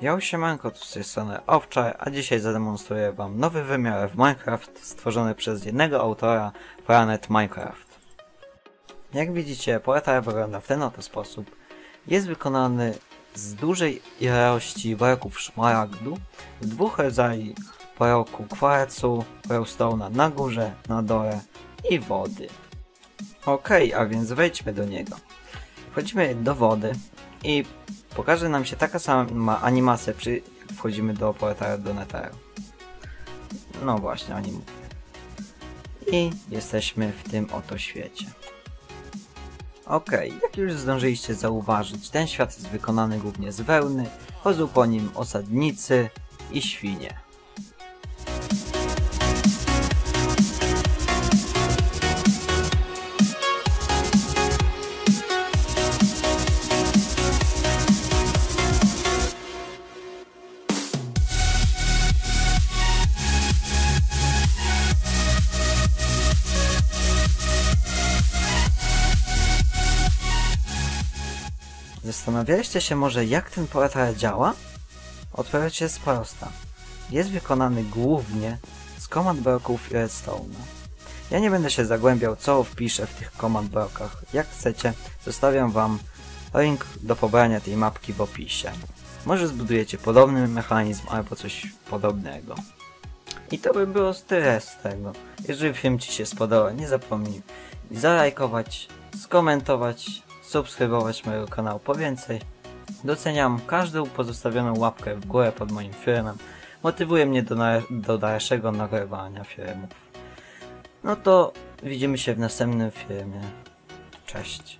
Yo, siemanko, tu z tej strony Owczar, a dzisiaj zademonstruję wam nowy wymiar w Minecraft stworzony przez jednego autora, Planet Minecraft. Jak widzicie, portal wygląda w ten oto sposób. Jest wykonany z dużej ilości worków szmaragdu, dwóch rodzajów worku kwarcu, glowstone'a na górze, na dole i wody. Okej, a więc wejdźmy do niego. Wchodzimy do wody i pokaże nam się taka sama animacja przy wchodzimy do portalu do Netheru. No właśnie, o nim mówię. I jesteśmy w tym oto świecie. Okej, jak już zdążyliście zauważyć, ten świat jest wykonany głównie z wełny, chodzą po nim osadnicy i świnie. Zastanawialiście się może jak ten portal działa? Odpowiedź jest prosta. Jest wykonany głównie z command bloków i redstone'u. Ja nie będę się zagłębiał co wpiszę w tych command blokach. Jak chcecie, zostawiam wam link do pobrania tej mapki w opisie. Może zbudujecie podobny mechanizm albo coś podobnego. I to by było tyle z tego. Jeżeli film Ci się spodobał, nie zapomnij zalajkować, skomentować, subskrybować mojego kanału po więcej. Doceniam każdą pozostawioną łapkę w górę pod moim filmem. Motywuje mnie do, do dalszego nagrywania filmów. No to widzimy się w następnym filmie. Cześć.